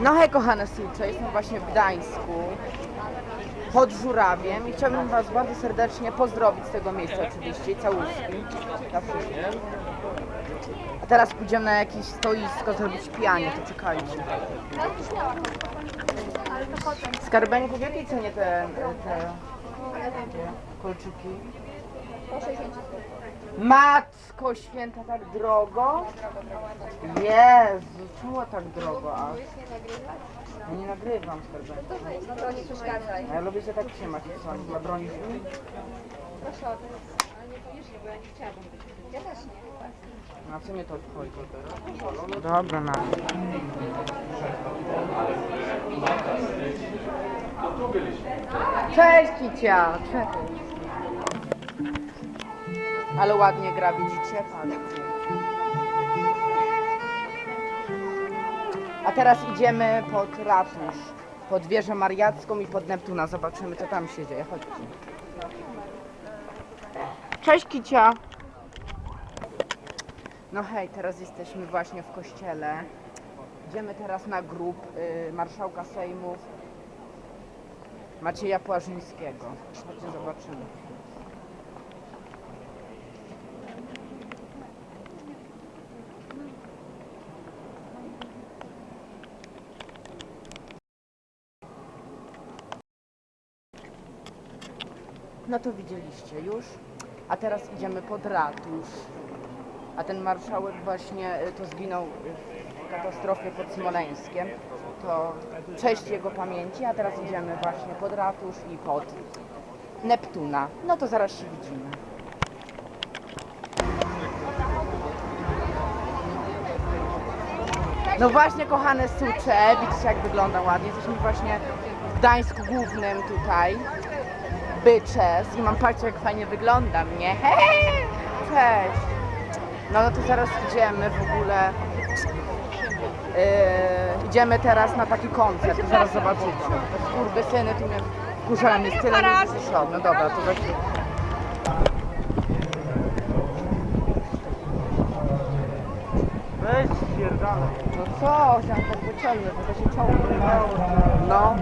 No hej kochane słuchacze, jestem właśnie w Gdańsku pod Żurawiem i chciałbym Was bardzo serdecznie pozdrowić z tego miejsca oczywiście i całuski dla. A teraz pójdziemy na jakieś stoisko zrobić pijanie, to czekajcie. Skarbeńku, w jakiej cenie te, te kolczyki? Matko święta, tak drogo? Jezu, czemu tak drogo aż? Ja nie nagrywam skarbeńku. No to nie przeszkadzaj. A ja lubię się tak trzymać, jak są. Zabronisz mi? Proszę o to. Ale nie powiesz, bo ja nie chciałabym. Ja też nie. Na co mnie to obchodzi? Dobra, na. Cześć Kicia! Czekaj. Ale ładnie gra, widzicie? Patrzcie. A teraz idziemy pod ratusz, pod wieżę mariacką i pod Neptuna. Zobaczymy, co tam się dzieje. Chodźcie. Cześć Kicia! No hej, teraz jesteśmy właśnie w kościele. Idziemy teraz na grób y, marszałka Sejmu Macieja Płażyńskiego. Chodźcie, zobaczymy. No to widzieliście już. A teraz idziemy pod ratusz. A ten marszałek właśnie y, to zginął w katastrofie pod Smoleńskiem. To cześć jego pamięci, a teraz idziemy właśnie pod ratusz i pod Neptuna. No to zaraz się widzimy. No właśnie kochane sucze, widzicie jak wygląda ładnie. Jesteśmy właśnie w Gdańsku głównym tutaj. Byczes i mam patrzcie jak fajnie wyglądam, nie? Hej! Cześć! No, no to zaraz idziemy w ogóle. Yy, idziemy teraz na taki koncert, to zaraz zobaczycie. Te skurwysyny tu mnie wkurzają, jest tyle ludzi, szok. No dobra, to właśnie. Weź spierdalaj. No co, chciałam tak wyciągnąć, bo to się ciągnie. No.